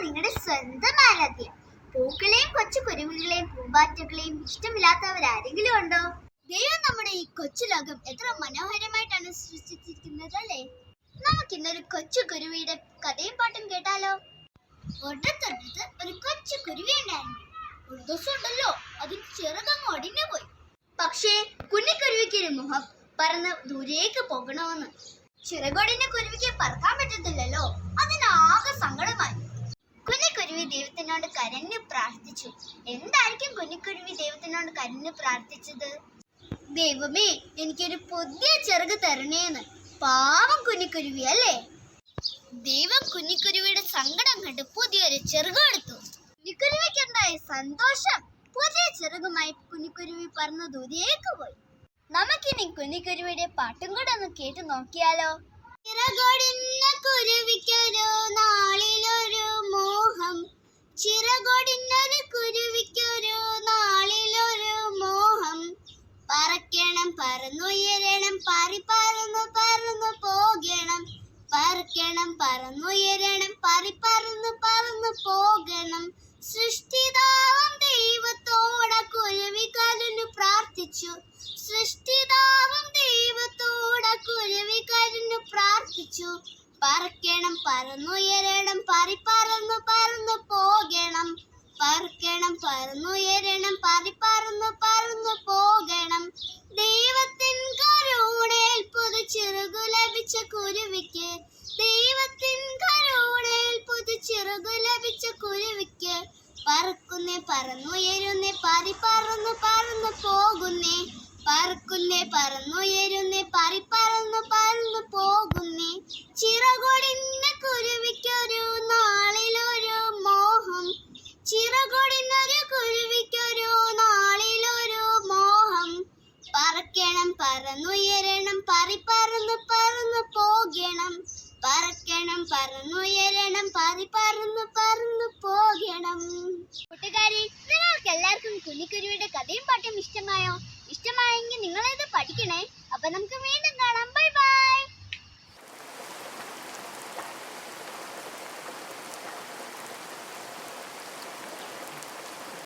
സ്വന്തം ആരാധ്യം പൂക്കളെയും കൊച്ചു കുരുവികളെയും പൂമ്പാറ്റകളെയും ഇഷ്ടമില്ലാത്തവരാരെങ്കിലും ഉണ്ടോ? ദൈവം നമ്മുടെ ഈ കൊച്ചു ലോകം എത്ര മനോഹരമായിട്ടാണ് സൃഷ്ടിച്ചിരിക്കുന്നത് അല്ലേ? നമുക്ക് ഇന്നൊരു കൊച്ചു കുരുവിയുടെ കഥയും പാട്ടും കേട്ടാലോ? ഒട്ടത്തൊട്ടത്ത് ഒരു കൊച്ചു കുരുവി ഉണ്ടായിരുന്നു. ഒരു ദിവസം ഉണ്ടല്ലോ ചെറുതങ്ങ് ഒടിഞ്ഞു പോയി. പക്ഷേ കുഞ്ഞിക്കുരുവിക്ക് ഒരു മുഖം പറന്ന് ദൂരേക്ക് പോകണമെന്ന്. ചിറകൊടിഞ്ഞ കുരുവിക്ക് പറക്കാൻ പറ്റത്തില്ലല്ലോ. അതിനാകെ സങ്കടമായി. ദൈവത്തിനോട് കരഞ്ഞു പ്രാർത്ഥിച്ചു. എന്തായിരിക്കും കുഞ്ഞിക്കുരുവി ദൈവത്തിനോട് കരഞ്ഞു പ്രാർത്ഥിച്ചത്? ദൈവമേ എനിക്കൊരു പുതിയ ചെറുക് തരണേന്ന്. പാവം കുഞ്ഞിക്കുരുവി അല്ലേ? ദൈവം കുഞ്ഞിക്കുരുവിയുടെ സങ്കടം കണ്ട് പുതിയൊരു ചെറുക് എടുത്തു. കുഞ്ഞിക്കുരുവിക്കുണ്ടായ സന്തോഷം? പുതിയ ചെറുകുമായി കുഞ്ഞിക്കുരുവി പറന്നു ദൂരേക്ക് പോയി. നമുക്കിനി കുഞ്ഞിക്കുരുവിയുടെ പാട്ടും കൂടെ ഒന്ന് കേട്ടു നോക്കിയാലോ? ചിറകൊടുന്ന കുരുവിക്കൊരു നാളിലൊരു മോഹം. ചിറകൊടിഞ്ഞൊരു കുരുവിക്കൊരു നാളിലൊരു മോഹം. പറക്കണം പറന്നുയരണം പാറി പറന്നു പറന്നു പോകണം. പറക്കണം പറന്നുയരണം പാറി പറന്നു പറന്നു പോകണം. സൃഷ്ടിതാവം ദൈവത്തോട കുരുവി പ്രാർത്ഥിച്ചു. സൃഷ്ടിതാവം ദൈവത്തോട കുരുവി പ്രാർത്ഥിച്ചു. പറക്കണം പറന്നുയരണം പറി പറന്നു പറന്നു പോകണം. പറക്കണം പറന്നുയരണം പറി പറന്നു പറന്നു പോകണം. ദൈവത്തിൻ കരുണയിൽ പുതു ചിറകു ലഭിച്ച കുരുവിക്ക്. ദൈവത്തിൻ കരുണയിൽ പുതു ചിറകു ലഭിച്ച കുരുവിക്ക്. പറക്കുന്നേ പറന്നുയരുന്നേ പറി പറന്നു പറന്നു പോകുന്നേ. പറക്കുന്നേ പറന്നുയരുന്നേ പറി പറന്നു പറന്നു പോകുന്നേ. ചിറകൊടിന്ന കുരുവിക്കൊരു നാളിലൊരു മോഹം. ചിറകൊടിന്നൊരു കുരുവിക്കൊരു നാളിലൊരു മോഹം. പറക്കണം പറന്നുയരണം പറി പറന്നു പറന്നു പോകണം. പറക്കണം പറന്നുയരണം പറി പറന്നു പറന്നു പോകണം. കൂട്ടുകാരി നിങ്ങൾക്ക് എല്ലാവർക്കും കുഞ്ഞിക്കുരുവിയുടെ കഥയും പാട്ടും ഇഷ്ടമായോ? ഇഷ്ടമായെങ്കിൽ നിങ്ങളിത് പഠിക്കണേ? അപ്പൊ നമുക്ക് വീണ്ടും